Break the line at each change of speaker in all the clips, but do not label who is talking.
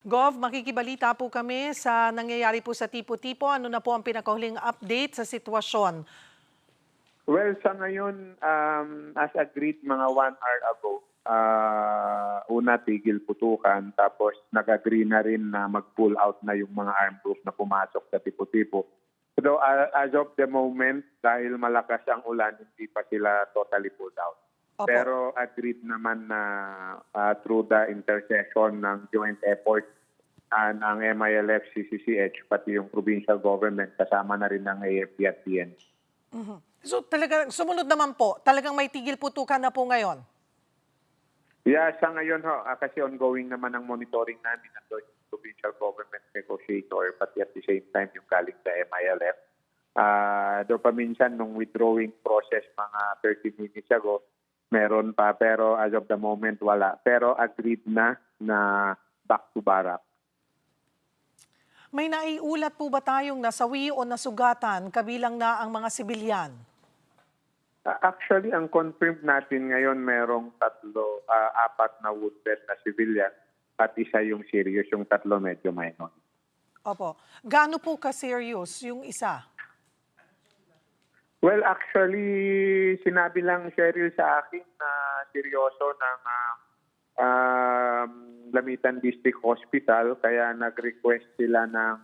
Gov, makikibalita po kami sa nangyayari po sa tipo-tipo. Ano na po ang pinakahuling update sa sitwasyon?
Well, sa ngayon, um, as agreed mga one hour ago, uh, una tigil putukan, tapos nag-agree na rin na mag-pull out na yung mga armed group na pumasok sa tipo-tipo. So uh, as of the moment, dahil malakas ang ulan, hindi pa sila totally pulled out.
Opo.
Pero agreed naman na uh, through the intercession ng joint effort uh, ng MILF, CCCH, pati yung provincial government, kasama na rin ng AFP at PN.
So talaga, sumunod naman po, talagang may tigil putukan na po ngayon.
Yeah, sa ngayon ho, ah, kasi ongoing naman ang monitoring namin ng provincial government negotiator, pati at the same time yung galing sa MILF. Ah, doon pa minsan nung withdrawing process mga 30 minutes ago, meron pa pero as of the moment wala. Pero agreed na na back to barak.
May naiulat po ba tayong nasawi o nasugatan kabilang na ang mga sibilyan?
Actually, ang confirmed natin ngayon merong tatlo, ah, apat na wounded na civilian at isa yung serious, yung tatlo medyo minor.
Opo. Gaano po ka-serious yung isa?
Well, actually, sinabi lang Cheryl sa akin na seryoso ng ah, um, Lamitan District Hospital kaya nag-request sila ng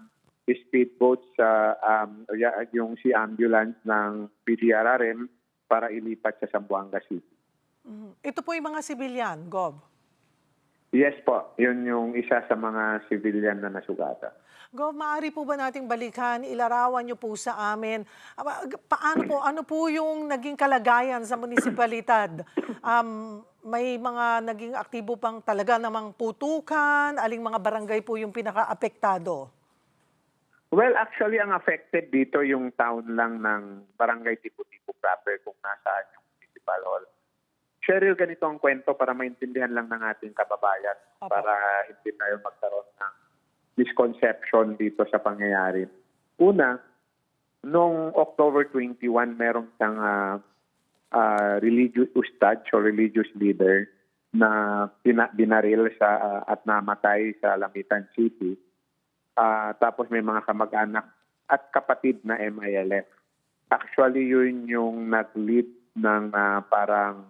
speedboat sa um, yung si ambulance ng PDRRM para ilipat sa Zamboanga City.
Mhm. Ito po yung mga sibilyan, Gov.
Yes po, yun yung isa sa mga civilian na nasugata.
Gov, maaari po ba nating balikan, ilarawan niyo po sa amin, paano po, ano po yung naging kalagayan sa munisipalidad? Um, may mga naging aktibo pang talaga namang putukan, aling mga barangay po yung pinaka-apektado?
Well, actually, ang affected dito yung town lang ng Barangay Tipo-Tipo proper kung nasaan yung municipal hall. Cheryl, ganito ang kwento para maintindihan lang ng ating kababayan
Opo.
para hindi tayo magkaroon ng misconception dito sa pangyayari. Una, noong October 21, merong isang ah, ah, religious ustad o religious leader na pina- binaril sa ah, at namatay sa Lamitan City. Ah, tapos may mga kamag-anak at kapatid na MILF. Actually, yun yung nag-lead ng ah, parang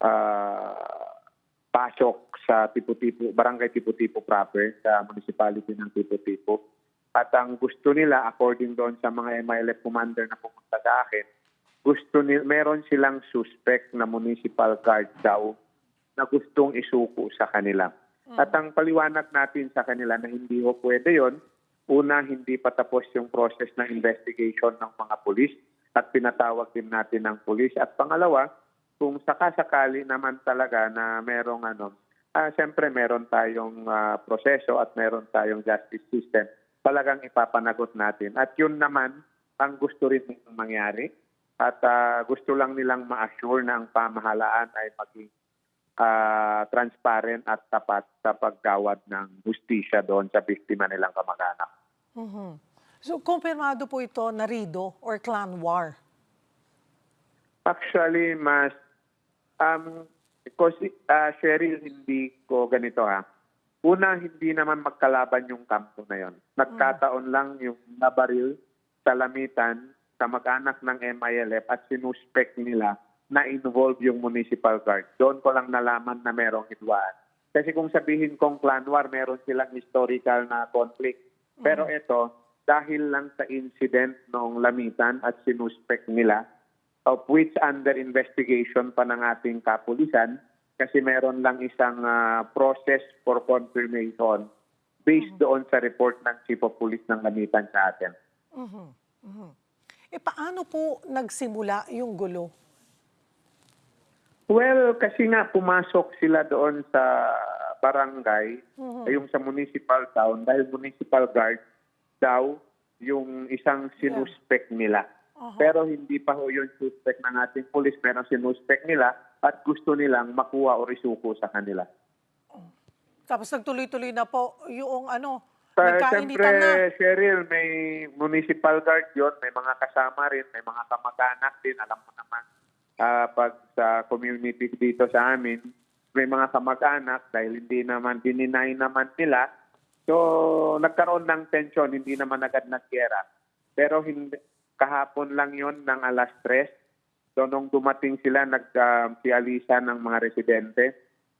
ah, pasok sa Tipo-Tipo, Barangay Tipo-Tipo proper, sa municipality ng Tipo-Tipo. At ang gusto nila, according doon sa mga MILF commander na pumunta sa akin, gusto ni meron silang suspect na municipal guard daw na gustong isuko sa kanila. At ang paliwanag natin sa kanila na hindi ho pwede yon, una, hindi pa tapos yung process ng investigation ng mga pulis at pinatawag din natin ng pulis. At pangalawa, kung sakasakali naman talaga na merong ano, ah, siyempre meron tayong ah, proseso at meron tayong justice system, talagang ipapanagot natin. At yun naman ang gusto rin nilang mangyari. At ah, gusto lang nilang ma-assure na ang pamahalaan ay maging ah, transparent at tapat sa paggawad ng hustisya doon sa biktima nilang kamag-anak.
Mhm. So, kumpirmado po ito na Rido or clan war?
Actually, mas um because uh, Cheryl, hindi ko ganito ha. Una, hindi naman magkalaban yung kampo na yon. Nagkataon lang yung nabaril sa lamitan sa mag-anak ng MILF at sinuspect nila na involve yung municipal guard. Doon ko lang nalaman na merong hidwaan. Kasi kung sabihin kong clan war, meron silang historical na conflict. Pero ito, dahil lang sa incident noong lamitan at sinuspect nila, of which under investigation pa ng ating kapulisan kasi meron lang isang ah, process for confirmation based doon sa report ng Chief of Police ng Lamitan sa atin.
Mhm. Mhm. Eh, paano po nagsimula yung gulo?
Well, kasi nga pumasok sila doon sa barangay, yung sa municipal town, dahil municipal guard daw yung isang sinuspect nila. Pero hindi pa ho yung suspect ng ating police, pero sinuspect nila at gusto nilang makuha o risuko sa kanila.
Tapos nagtuloy-tuloy na po yung ano,
Sa,
nagkainitan
siyempre,
na.
Cheryl, may municipal guard yon, may mga kasama rin, may mga kamag-anak din. Alam mo naman, ah, pag sa community dito sa amin, may mga kamag-anak dahil hindi naman, dininay naman nila. So, nagkaroon ng tension, hindi naman agad nagkera. Pero hindi, kahapon lang yon ng alas 3. So, nung dumating sila, nagsialisa ng mga residente.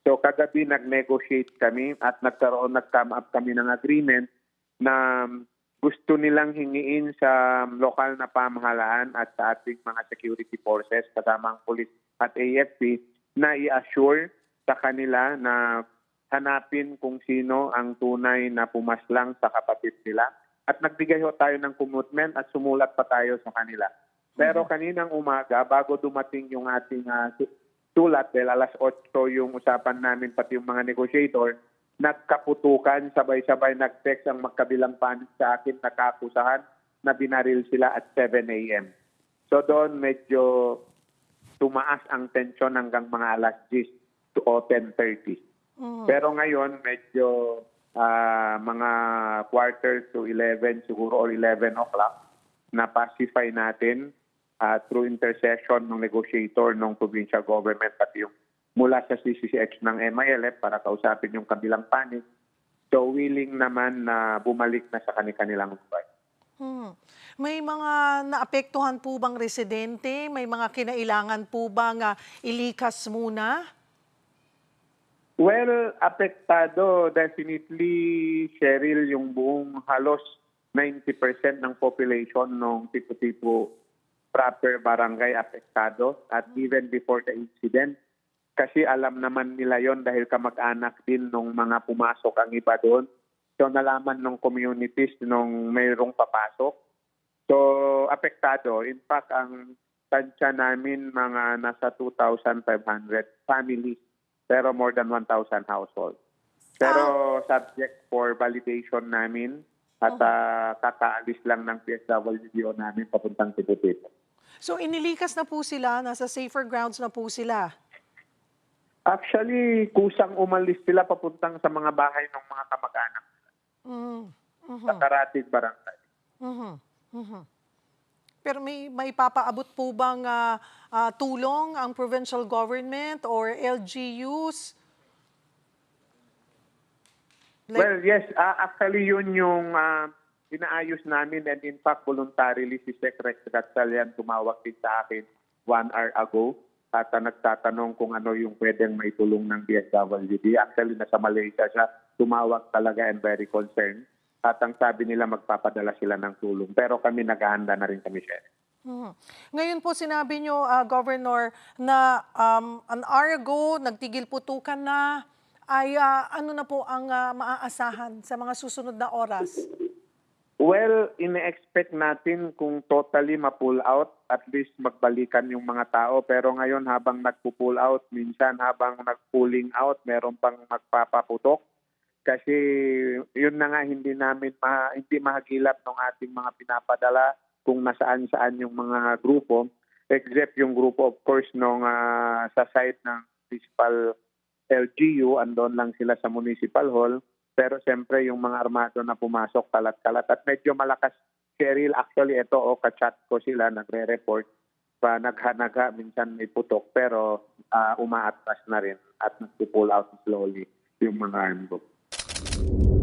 So, kagabi nag-negotiate kami at nagkaroon, nag-come up kami ng agreement na gusto nilang hingiin sa lokal na pamahalaan at sa ating mga security forces, kasama ang police at AFP, na i-assure sa kanila na hanapin kung sino ang tunay na pumaslang sa kapatid nila. At nagbigay ho tayo ng commitment at sumulat pa tayo sa kanila. Pero kaninang umaga, bago dumating yung ating su- sulat, dahil alas 8 yung usapan namin pati yung mga negotiator, nagkaputukan, sabay-sabay nag-text ang magkabilang panig sa akin, nakakusahan na binaril sila at 7 a.m. So doon medyo tumaas ang tensyon hanggang mga alas 10 to o 10.30. Pero ngayon, medyo ah, mga quarter to 11 siguro or 11 o'clock na pacify natin ah, through intercession ng negotiator ng provincial government pati yung mula sa CCCX ng MILF para kausapin yung kabilang panig. So willing naman na bumalik na sa kanilang lugar.
Hmm. May mga naapektuhan po bang residente? May mga kinailangan po bang ah, ilikas muna?
Well, apektado definitely, Cheryl, yung buong halos 90% ng population ng tipo-tipo proper barangay apektado at even before the incident. Kasi alam naman nila yon dahil kamag-anak din nung mga pumasok ang iba doon. So nalaman ng communities nung mayroong papasok. So apektado. In fact, ang tansya namin mga nasa 2,500 families pero more than 1,000 households. Pero subject for validation namin at ah, kakaalis lang ng PSWDO namin papuntang Tibutito.
So inilikas na po sila, nasa safer grounds na po sila.
Actually, kusang umalis sila papuntang sa mga bahay ng mga kamag-anak
Mm. Mhm.
sa Karatig Barangay.
Mhm. Mhm. Pero may may papaabot po bang ah, ah, tulong ang provincial government or LGUs? Like-
Well, yes, ah, actually yun yung ah, inaayos namin and in fact voluntarily si Secretary Gatchalian tumawag din sa akin one hour ago at nagtatanong kung ano yung pwedeng maitulong ng DSWD. Actually, nasa Malaysia siya, tumawag talaga and very concerned. At ang sabi nila, magpapadala sila ng tulong. Pero kami naghahanda na rin kami, Sher.
Mhm. Ngayon po sinabi nyo, ah, Governor, na um, an hour ago, nagtigil putukan na, ay ah, ano na po ang ah, maaasahan sa mga susunod na oras?
Well, ine-expect natin kung totally ma-pull out, at least magbalikan yung mga tao. Pero ngayon habang nagpo-pull out, minsan habang nag-pulling out, meron pang magpapaputok. Kasi yun na nga hindi namin ma, hindi mahagilap ng ating mga pinapadala kung nasaan-saan yung mga grupo. Except yung grupo of course nung ah, sa site ng municipal LGU andon lang sila sa municipal hall. Pero siyempre yung mga armado na pumasok kalat-kalat. At medyo malakas Cheryl actually ito o kachat ko sila nagre-report. Pa naghanagha minsan may putok pero ah, umaatras na rin at nagpo-pull out slowly yung mga armed group. you